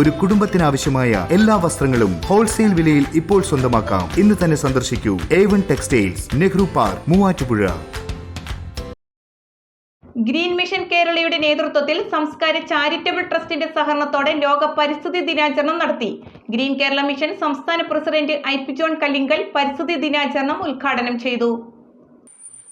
ഒരു കുടുംബത്തിനാവശ്യമായ എല്ലാ വസ്ത്രങ്ങളും ഹോൾസെയിൽ വിലയിൽ ഇപ്പോൾ സ്വന്തമാക്കാം. ഇന്ന് തന്നെ സന്ദർശിക്കൂ. A one textiles Nehru park Muvattupuzha. Green mission കേരളയുടെ നേതൃത്വത്തിൽ സംസ്കാര ചാരിറ്റബിൾ ട്രസ്റ്റിന്റെ സഹകരണത്തോടെ ലോക പരിസ്ഥിതി ദിനാചരണം നടത്തി. ഗ്രീൻ കേരള മിഷൻ സംസ്ഥാന president I P John Kallingal പരിസ്ഥിതി ദിനാചരണം ഉദ്ഘാടനം ചെയ്തു.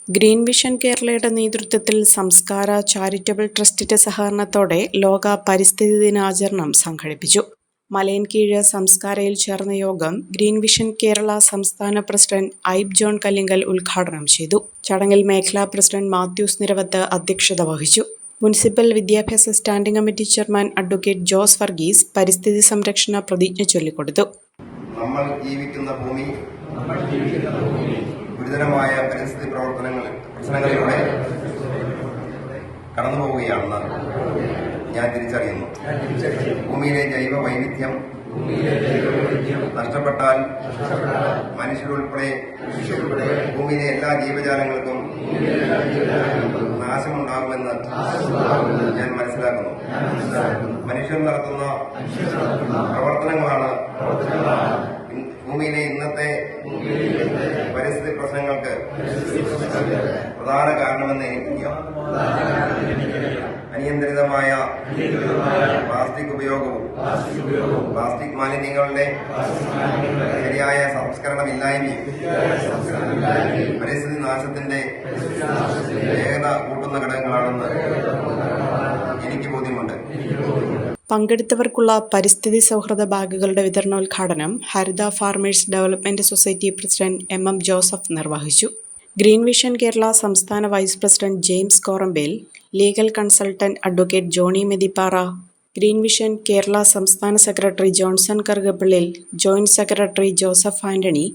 ഗ്രീൻ വിഷൻ കേരളയുടെ നേതൃത്വത്തിൽ സംസ്കാര ചാരിറ്റബിൾ ട്രസ്റ്റിന്റെ സഹകരണത്തോടെ ലോക പരിസ്ഥിതി ദിനാചരണം സംഘടിപ്പിച്ചു. മലയൻ മലയൻകീഴ് സംസ്കാരയിൽ ചേർന്ന യോഗം ഗ്രീൻ വിഷൻ കേരള സംസ്ഥാന പ്രസിഡന്റ് ഐബ് ജോൺ കല്ലിങ്കൽ ഉദ്ഘാടനം ചെയ്തു. ചടങ്ങിൽ മേഖലാ പ്രസിഡന്റ് മാത്യൂസ് നിരവത്ത് അധ്യക്ഷത വഹിച്ചു. മുനിസിപ്പൽ വിദ്യാഭ്യാസ standing committee chairman advocate Jose Varghese പരിസ്ഥിതി സംരക്ഷണ പ്രതിജ്ഞ ചൊല്ലിക്കൊടുത്തു. നമ്മൾ ഭൂമി ഗുരുതരമായ പരിസ്ഥിതി പ്രവർത്തനങ്ങൾ പ്രശ്നങ്ങളിലൂടെ കടന്നു പോവുകയാണെന്ന് ഞാൻ തിരിച്ചറിയുന്നു. ഭൂമിയിലെ ജൈവ വൈവിധ്യം നഷ്ടപ്പെട്ടാൽ മനുഷ്യരുൾപ്പെടെ ഭൂമിയിലെ എല്ലാ ജീവജാലങ്ങൾക്കും നാശമുണ്ടാകുമെന്ന് ഞാൻ മനസ്സിലാക്കുന്നു. മനുഷ്യർ നടത്തുന്ന പ്രവർത്തനങ്ങളാണ് ഭൂമിയിലെ ഇന്നത്തെ പരിസ്ഥിതി പ്രശ്നങ്ങൾക്ക് പ്രധാന കാരണമെന്ന് എനിക്കറിയാം. അനിയന്ത്രിതമായ പ്ലാസ്റ്റിക് ഉപയോഗവും പ്ലാസ്റ്റിക് മാലിന്യങ്ങളുടെ ശരിയായ സംസ്കരണമില്ലായ്മയും പരിസ്ഥിതി നാശത്തിന്റെ വേഗത കൂട്ടുന്ന ഘടകങ്ങളാണെന്ന് എനിക്ക് ബോധ്യമുണ്ട്. പങ്കെടുത്തവർക്കുള്ള പരിസ്ഥിതി സൗഹൃദ ബാഗുകളുടെ വിതരണോദ്ഘാടനം Haritha farmers development society president M M Joseph നിർവഹിച്ചു. ഗ്രീൻ വിഷൻ കേരള സംസ്ഥാന vice president James Korampel legal consultant advocate Johnny Methippara green vision Kerala സംസ്ഥാന secretary Johnson Karukappillil joint secretary Joseph Antony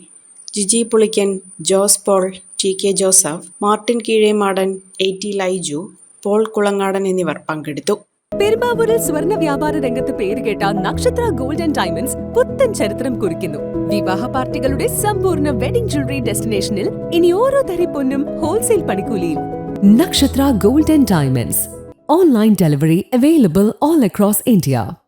Jiji Pulikkan Jose Paul T K Joseph Martin Keezhemadan A T Laiju Paul Kulangadan എന്നിവർ പങ്കെടുത്തു. പെരുമ്പാവൂരിൽ സ്വർണ വ്യാപാര രംഗത്ത് പേരുകേട്ട നക്ഷത്ര gold and diamonds പുത്തൻ ചരിത്രം കുറിക്കുന്നു വിവാഹ പാർട്ടികളുടെ സമ്പൂർണ വെഡിംഗ് ജ്വല്ലറി ഡെസ്റ്റിനേഷനിൽ ഇനി ഓരോ തരി പൊന്നും wholesale പണിക്കൂലിയും Nakshatra gold and Diamonds. Online delivery available all across India.